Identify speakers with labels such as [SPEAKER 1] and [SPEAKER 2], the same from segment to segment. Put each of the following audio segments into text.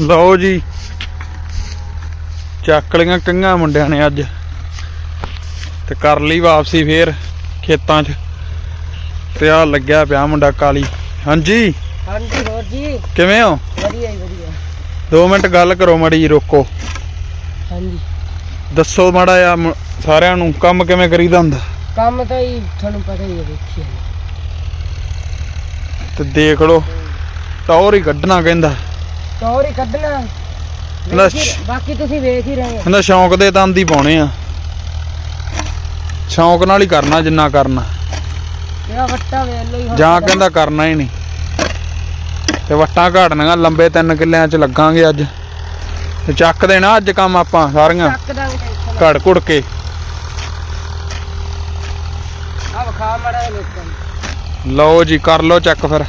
[SPEAKER 1] ਲਓ ਜੀ। ਚੱਕ ਲੀਆਂ ਕੰਘਾਂ ਮੁੰਡਿਆਂ ਨੇ ਅੱਜ। ਤੇ ਕਰ ਲਈ ਵਾਪਸੀ ਫੇਰ ਖੇਤਾਂ 'ਚ। ਤੇ ਆ ਲੱਗਿਆ ਪਿਆ ਮੁੰਡਾ ਕਾਲੀ। ਹਾਂਜੀ?
[SPEAKER 2] ਹਾਂਜੀ ਹੋਰ ਜੀ?
[SPEAKER 1] ਕਿਵੇਂ ਹੋ?
[SPEAKER 2] ਵਧੀਆ ਹੀ ਵਧੀਆ।
[SPEAKER 1] 2 ਮਿੰਟ ਗੱਲ ਕਰੋ ਮੜੀ ਜੀ ਰੋਕੋ।
[SPEAKER 2] ਹਾਂਜੀ।
[SPEAKER 1] ਦੱਸੋ ਮਾੜਾ ਆ ਸਾਰਿਆਂ ਨੂੰ ਕੰਮ ਕਿਵੇਂ ਕਰੀਦਾ ਹੁੰਦਾ?
[SPEAKER 2] ਕੰਮ ਤਾਂ ਹੀ ਤੁਹਾਨੂੰ ਪਤਾ ਹੀ ਹੈ ਦੇਖੀ
[SPEAKER 1] ਤੇ ਦੇਖ ਲਓ। ਟੌਰ ਹੀ ਕੱਢਣਾ ਕਹਿੰਦਾ।
[SPEAKER 2] ਚੌਰ ਹੀ ਕੱਢਣਾ। ਵੇਖ ਹੀ- ਬਾਕੀ ਤੁਸੀਂ ਵੇਖ ਹੀ ਰਹੇ ਹੋ।
[SPEAKER 1] ਕਹਿੰਦਾ ਸ਼ੌਂਕ ਦੇ ਤੰਦ ਹੀ ਪਾਉਣੇ ਆ। ਸ਼ੌਂਕ ਨਾਲ ਹੀ ਕਰਨਾ ਜਿੰਨਾ ਕਰਨਾ।
[SPEAKER 2] ਇਹ ਵੱਟਾ ਵੇਖ ਲਓ ਹੁਣ
[SPEAKER 1] ਜਾਂ ਕਹਿੰਦਾ ਕਰਨਾ ਹੀ ਨਹੀਂ। ਤੇ ਵੱਟਾਂ ਘਾੜਨੀਆਂ ਲੰਬੇ ਤਿੰਨ ਕਿੱਲਿਆਂ ਚ ਲੱਗਾਂਗੇ ਅੱਜ। ਤੇ ਚੱਕ ਦੇਣਾ ਅੱਜ ਕੰਮ ਆਪਾਂ ਸਾਰੀਆਂ।
[SPEAKER 2] ਚੱਕ ਦਾਂਗੇ ਟੈਨਸ਼ਨ
[SPEAKER 1] ਘੜ ਘੁੜ ਕੇ।
[SPEAKER 2] ਆ ਵਿਖਾ ਮੜਾ ਇਹ ਲੋਕਾਂ ਨੂੰ।
[SPEAKER 1] ਲਓ ਜੀ ਕਰ ਲਓ ਚੱਕ ਫਿਰ।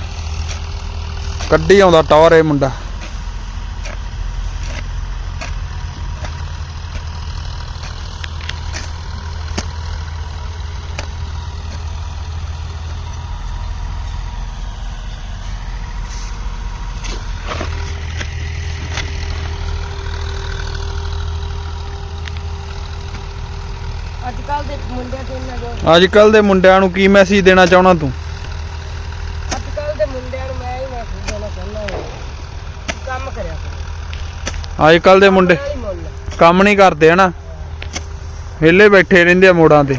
[SPEAKER 1] ਕੱਢੀ ਆਉਂਦਾ ਟੌਰ ਇਹ ਮੁੰਡਾ
[SPEAKER 2] ਅੱਜ ਕੱਲ ਦੇ ਮੁੰਡਿਆਂ ਤੇ ਇੰਨਾ ਜੋ
[SPEAKER 1] ਅੱਜ ਕੱਲ ਦੇ ਮੁੰਡਿਆਂ ਨੂੰ ਕੀ ਮੈਸੇਜ ਦੇਣਾ ਚਾਹਣਾ ਤੂੰ?
[SPEAKER 2] ਅੱਜ ਕੱਲ ਦੇ ਮੁੰਡਿਆਂ ਨੂੰ ਮੈਂ ਹੀ ਮੈਸੇਜ ਦੇਣਾ ਚਾਹੁੰਦਾ ਹਾਂ ਕੰਮ ਕਰਿਆ ਕਰੋ।
[SPEAKER 1] ਅੱਜ ਕੱਲ ਦੇ ਮੁੰਡੇ
[SPEAKER 2] ਨਾਲ ਹੀ ਮੁੱਲ।
[SPEAKER 1] ਕੰਮ ਨਹੀਂ ਕਰਦੇ ਹਨਾ? ਵਿਹਲੇ ਬੈਠੇ ਰਹਿੰਦੇ ਆ ਮੋੜਾਂ ਤੇ।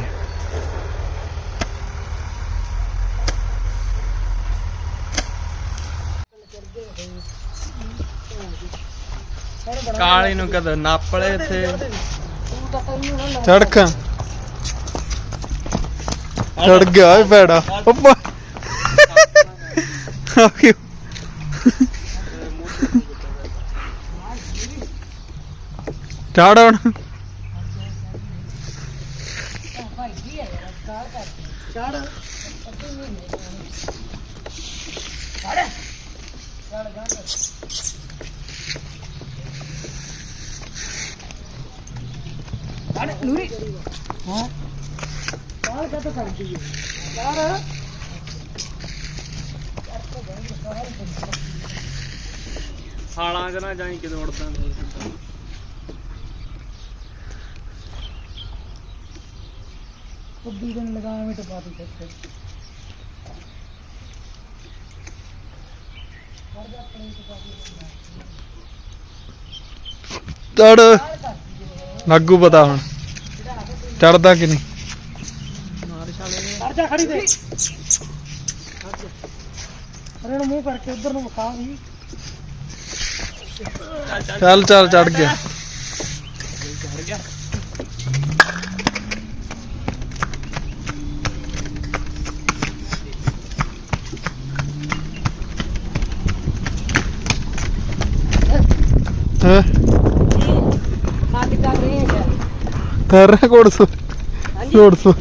[SPEAKER 3] ਕਾਲੀ ਨੂੰ ਕਦ ਨਾਪਲੇ ਇੱਥੇ?
[SPEAKER 2] ਤੂੰ ਤਾਂ ਤੈਨੂੰ ਨਾ
[SPEAKER 1] ਚੜਕ ਚੜ ਗਿਆ ਏ ਪੈੜਾ ਉੱਪਾ ਆ ਕਿਉਂ? ਹੁਣ।
[SPEAKER 2] ਅਰੇ ਨੂਰੀ। ਹਾਂ ਕਾਲ ਕਾ ਤਾਂ ਕਰਦੀ ਹੈ। ਯਾਰ
[SPEAKER 3] ਹਾਲਾਂ ਚ ਨਾ ਜਾਈ ਕਿਦੋਂ ਉੜਦਾ
[SPEAKER 2] ਕੁੱਬੀ ਲਗਾਵੇਂ ਹੀ
[SPEAKER 1] ਚੜ ਲੱਗੂ ਪਤਾ ਹੁਣ। ਚੜਦਾ ਕਿ ਨਹੀਂ?
[SPEAKER 2] ਖੜੀ ਦੇ। ਅਰੇ ਨੂੰ ਮੂੰਹ ਕਰਕੇ ਉਧਰ ਨੂੰ ਵਿਖਾ ਵੀ।
[SPEAKER 1] ਚੱਲ ਚੱਲ ਚੜ ਗਿਆ।
[SPEAKER 2] ਕਰ ਰਹੇ ਹਾਂ।
[SPEAKER 1] ਕਰ ਰਿਹਾ ਕੋੜ ਸੋ ਕੋੜ ਸੋ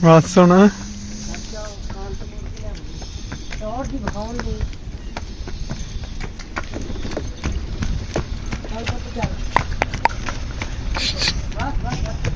[SPEAKER 1] ਬਸ ਸੁਣ
[SPEAKER 2] ਹੋਰ ਦੀ ਵਿਖਾਉਣਗੇ ਚੱਲ ਪੁੱਤ ਚੱਲ ਬਸ ਬਸ ਚੱਲ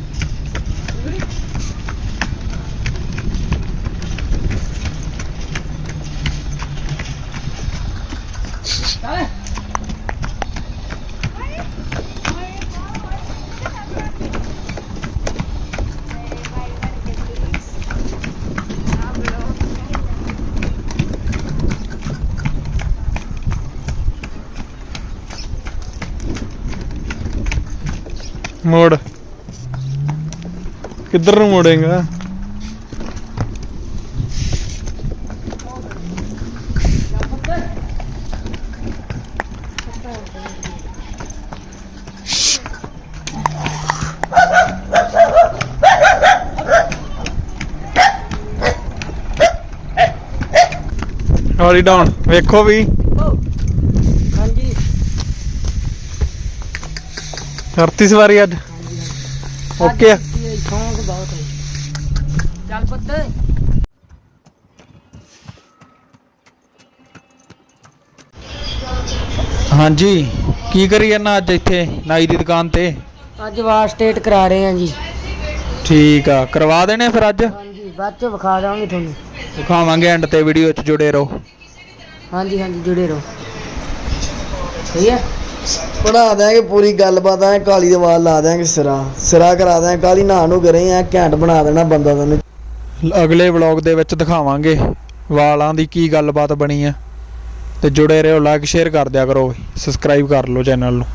[SPEAKER 1] ਮੋੜ। ਕਿੱਧਰ ਨੂੰ ਮੋੜੇਗਾ? ਹੌਲੀ ਡਾਊਨ ਵੇਖੋ ਵੀ। ਕਰਤੀ ਸਵਾਰੀ ਅੱਜ। ਓਕੇ। ਆ
[SPEAKER 2] ਇਹ ਸ਼ੌਂਕ ਬਹੁਤ ਹੈ ਚੱਲ ਪੁੱਤ।
[SPEAKER 1] ਹਾਂਜੀ ਕੀ ਕਰੀ ਜਾਂਦਾ ਅੱਜ ਇੱਥੇ ਨਾਈ ਦੀ ਦੁਕਾਨ ਤੇ?
[SPEAKER 2] ਅੱਜ ਵਾਲ ਸਟੇਟ ਕਰਾ ਰਹੇ ਆ ਜੀ।
[SPEAKER 1] ਠੀਕ ਆ ਕਰਵਾ ਦੇਣੇ ਫਿਰ ਅੱਜ?
[SPEAKER 2] ਹਾਂਜੀ ਬਾਅਦ ਚ ਵਿਖਾ ਦਾਂਗੇ ਤੁਹਾਨੂੰ।
[SPEAKER 1] ਦਿਖਾਵਾਂਗੇ ਐਂਡ ਤੇ ਵੀਡੀਓ 'ਚ ਜੁੜੇ ਰਹੋ।
[SPEAKER 2] ਹਾਂਜੀ ਹਾਂਜੀ ਜੁੜੇ ਰਹੋ। ਸਹੀ ਹੈ
[SPEAKER 4] ਬਣਾ ਦਿਆਂਗੇ, ਪੂਰੀ ਗੱਲਬਾਤ ਐ ਕਾਲੀ ਦੇ ਵਾਲ ਲਾ ਦਿਆਂਗੇ ਸਿਰਾ। ਸਿਰਾ ਕਰਾ ਦਿਆਂਗੇ, ਕਾਲੀ ਨਹਾ ਨੂੰ ਕਰੇ ਐ ਘੈਂਟ ਬਣਾ ਦੇਣਾ ਬੰਦਾ ਤੈਨੂੰ।
[SPEAKER 1] ਅਗਲੇ ਵਲੌਗ ਦੇ ਵਿੱਚ ਦਿਖਾਵਾਂਗੇ ਵਾਲਾਂ ਦੀ ਕੀ ਗੱਲਬਾਤ ਬਣੀ ਆ। ਤੇ ਜੁੜੇ ਰਹੋ ਲਾਈਕ ਸ਼ੇਅਰ ਕਰ ਦਿਆ ਕਰੋ। ਸਬਸਕ੍ਰਾਈਬ ਕਰ ਲਓ ਚੈਨਲ ਨੂੰ।